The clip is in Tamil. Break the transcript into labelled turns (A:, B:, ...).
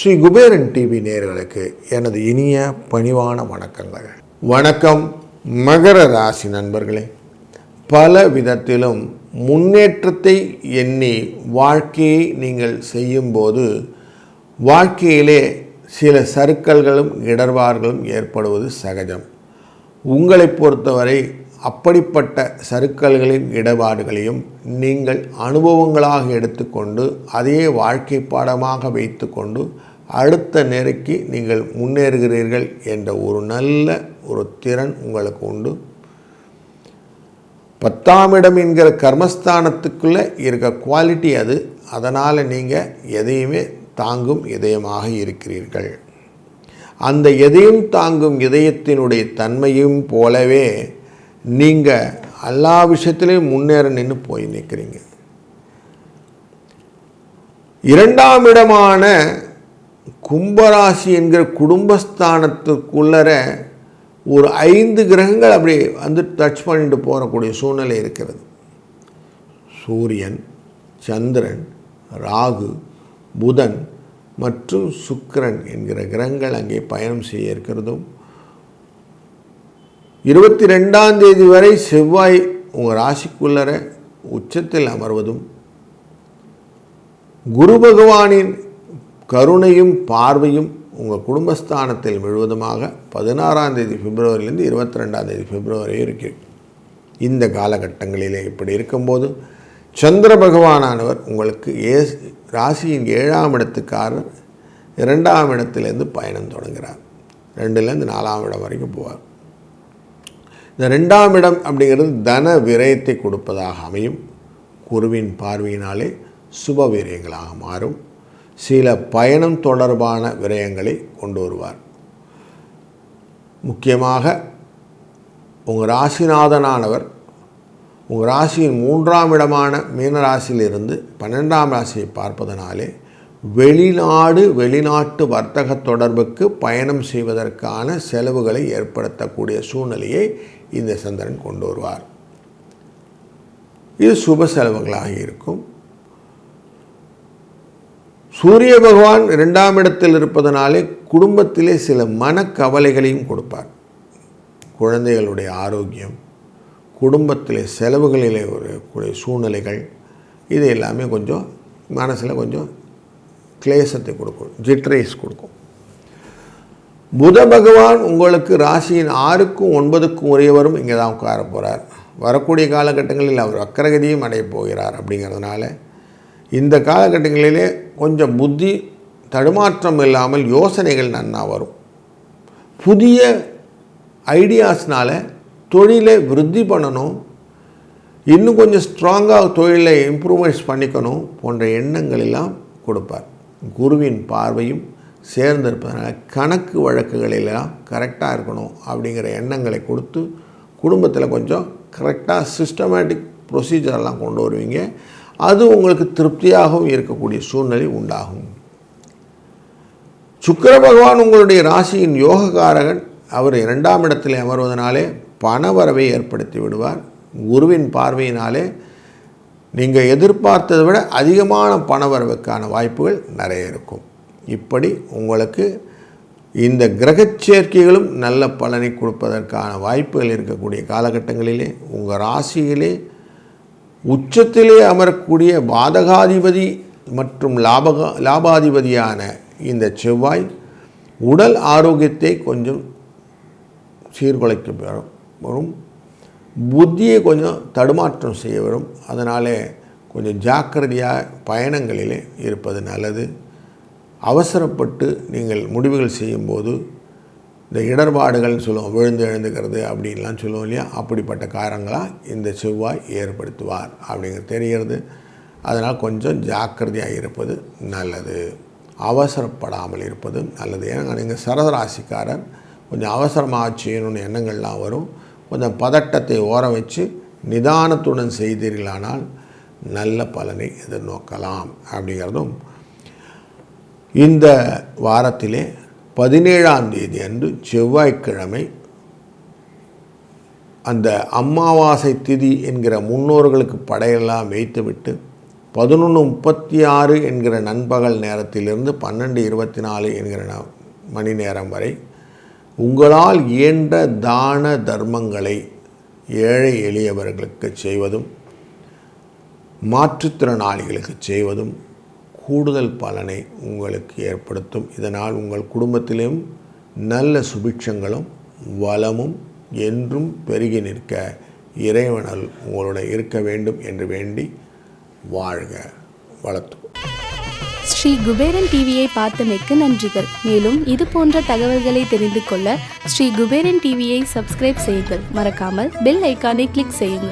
A: ஸ்ரீ குபேரன் டிவி நேர்களுக்கு எனது இனிய பணிவான வணக்கங்கள். வணக்கம் மகர ராசி நண்பர்களே. பல விதத்திலும் முன்னேற்றத்தை எண்ணி வாழ்க்கையை நீங்கள் செய்யும்போது வாழ்க்கையிலே சில சறுக்கல்களும் இடர்வார்களும் ஏற்படுவது சகஜம். உங்களை பொறுத்தவரை அப்படிப்பட்ட சறுக்கல்களின் இடபாடுகளையும் நீங்கள் அனுபவங்களாக எடுத்துக்கொண்டு அதையே வாழ்க்கை பாடமாக வைத்துக்கொண்டு அடுத்த நெருக்கி நீங்கள் முன்னேறுகிறீர்கள் என்ற ஒரு நல்ல ஒரு திறன் உங்களுக்கு உண்டு. பத்தாம் இடம் என்கிற கர்மஸ்தானத்துக்குள்ளே இருக்க குவாலிட்டி அது. அதனால் நீங்கள் எதையுமே தாங்கும் இதயமாக இருக்கிறீர்கள். அந்த எதையும் தாங்கும் இதயத்தினுடைய தன்மையும் போலவே நீங்கள் எல்லா விஷயத்திலையும் முன்னேற நின்று போய் நிற்கிறீங்க இரண்டாம் இடமான கும்பராசி என்கிற குடும்பஸ்தானத்துக்குள்ளர ஒரு ஐந்து கிரகங்கள் அப்படி வந்து டச் பண்ணிட்டு போகக்கூடிய சூழ்நிலை இருக்கிறது. சூரியன் சந்திரன் ராகு புதன் மற்றும் சுக்கரன் என்கிற கிரகங்கள் அங்கே பயணம் செய்ய இருக்கிறதும் இருபத்தி ரெண்டாம் தேதி வரை செவ்வாய் உங்கள் ராசிக்குள்ளர உச்சத்தில் அமர்வதும் குரு பகவானின் கருணையும் பார்வையும் உங்கள் குடும்பஸ்தானத்தில் விழுவதுமாக பதினாறாம் தேதி பிப்ரவரியிலேருந்து இருபத்தி ரெண்டாம் தேதி பிப்ரவரி இருக்கு. இந்த காலகட்டங்களிலே இப்படி இருக்கும்போது சந்திர பகவானானவர் உங்களுக்கு ஏ ராசியின் ஏழாம் இடத்துக்காரர் இரண்டாம் இடத்திலேருந்து பயணம் தொடங்குகிறார் ரெண்டுலேருந்து நாலாம் இடம் வரைக்கும் போவார். இந்த ரெண்டாம் இடம் அப்படிங்கிறது தன விரயத்தை கொடுப்பதாக அமையும். குருவின் பார்வையினாலே சுப விரயங்களாக மாறும். சில பயணம் தொடர்பான விரயங்களை கொண்டு வருவார். முக்கியமாக உங்கள் ராசிநாதனானவர் உங்கள் ராசியின் மூன்றாம் இடமான மீனராசியிலிருந்து பன்னெண்டாம் ராசியை பார்ப்பதனாலே வெளிநாடு வெளிநாட்டு வர்த்தக தொடர்புக்கு பயணம் செய்வதற்கான செலவுகளை ஏற்படுத்தக்கூடிய சூழ்நிலையை இந்த சந்திரன் கொண்டு வருவார். இது சுப செலவுகளாக இருக்கும். சூரிய பகவான் இரண்டாம் இடத்தில் இருப்பதனாலே குடும்பத்திலே சில மனக்கவலைகளையும் கொடுப்பார். குழந்தைகளுடைய ஆரோக்கியம் குடும்பத்திலே செலவுகளிலே ஒரு கூடிய சூழ்நிலைகள் இது எல்லாமே கொஞ்சம் மனசில் கொஞ்சம் கிளேசத்தை கொடுக்கும் ஜிட்ரைஸ் கொடுக்கும். புத பகவான் உங்களுக்கு ராசியின் ஆறுக்கும் ஒன்பதுக்கும் உரியவரும் இங்கே தான் உட்கார போகிறார். வரக்கூடிய காலகட்டங்களில் அவர் அக்கரகதியும் அடைய போகிறார் அப்படிங்கிறதுனால இந்த காலகட்டங்களிலே கொஞ்சம் புத்தி தடுமாற்றம் இல்லாமல் யோசனைகள் நன்னா வரும். புதிய ஐடியாஸ்னால் தொழிலை விருத்தி பண்ணணும். இன்னும் கொஞ்சம் ஸ்ட்ராங்காக தொழிலை இம்ப்ரூவைஸ் பண்ணிக்கணும் போன்ற எண்ணங்கள் எல்லாம் கொடுப்பார். குருவின் பார்வையும் சேர்ந்திருப்பதனால கணக்கு வழக்குகளெல்லாம் கரெக்டாக இருக்கணும் அப்படிங்கிற எண்ணங்களை கொடுத்து குடும்பத்தில் கொஞ்சம் கரெக்டாக சிஸ்டமேட்டிக் ப்ரொசீஜரெல்லாம் கொண்டு வருவீங்க. அது உங்களுக்கு திருப்தியாகவும் இருக்கக்கூடிய சூழ்நிலை உண்டாகும். சுக்கர பகவான் உங்களுடைய ராசியின் யோககாரகன் அவர் இரண்டாம் இடத்தில் அமர்வதனாலே பணவரவை ஏற்படுத்தி விடுவார். குருவின் பார்வையினாலே நீங்கள் எதிர்பார்த்ததை விட அதிகமான பணவரவுக்கான வாய்ப்புகள் நிறைய இருக்கும். இப்படி உங்களுக்கு இந்த கிரகச் சேர்க்கைகளும் நல்ல பலனை கொடுப்பதற்கான வாய்ப்புகள் இருக்கக்கூடிய காலகட்டங்களிலே உங்கள் ராசியிலே உச்சத்திலே அமரக்கூடிய பாதகாதிபதி மற்றும் லாபகா லாபாதிபதியான இந்த செவ்வாய் உடல் ஆரோக்கியத்தை கொஞ்சம் சீர்குலைக்க பெறும் வரும். புத்தியை கொஞ்சம் தடுமாற்றம் செய்ய வரும். அதனாலே கொஞ்சம் ஜாக்கிரதையாக பயணங்களிலே இருப்பது நல்லது. அவசரப்பட்டு நீங்கள் முடிவுகள் செய்யும்போது இந்த இடர்பாடுகள்னு சொல்லுவோம் விழுந்து எழுந்துக்கிறது அப்படின்லாம் சொல்லுவோம் இல்லையா? அப்படிப்பட்ட காரங்களாக இந்த செவ்வாய் ஏற்படுத்துவார் அப்படிங்கிறது தெரிகிறது. அதனால் கொஞ்சம் ஜாக்கிரதையாக இருப்பது நல்லது. அவசரப்படாமல் இருப்பது நல்லது. ஏன்னா நீங்கள் சரதராசிக்காரர் கொஞ்சம் அவசரமாக செய்யணும்னு எண்ணங்கள்லாம் வரும். கொஞ்சம் பதட்டத்தை ஓர வச்சு நிதானத்துடன் செய்தீர்களானால் நல்ல பலனை எதிர்நோக்கலாம் அப்படிங்கிறதும் இந்த வாரத்திலே பதினேழாம் தேதி அன்று செவ்வாய்க்கிழமை அந்த அமாவாசை திதி என்கிற முன்னோர்களுக்கு படையெல்லாம் வைத்துவிட்டு பதினொன்று முப்பத்தி ஆறு என்கிற நண்பகல் நேரத்திலிருந்து பன்னெண்டு இருபத்தி நாலு என்கிற ந- மணி நேரம் வரை உங்களால் இயன்ற தான தர்மங்களை ஏழை எளியவர்களுக்கு செய்வதும் மாற்றுத்திறனாளிகளுக்கு செய்வதும் கூடுதல் பலனை உங்களுக்கு ஏற்படுத்தும். இதனால் உங்கள் குடும்பத்திலும் நல்ல சுபிட்சங்களும் வளமும் என்றும் பெருகி நிற்க இறைவனல் உங்களோட இருக்க வேண்டும் என்று வேண்டி வாழ்க வளர்த்து
B: ஸ்ரீ குபேரன் டிவியை பார்த்தமைக்கு நன்றிகள். மேலும் இது போன்ற தகவல்களை தெரிந்து கொள்ள ஸ்ரீ குபேரன் டிவியை சப்ஸ்கிரைப் செய்யுங்கள். மறக்காமல் பெல் ஐக்கானை கிளிக் செய்யுங்கள்.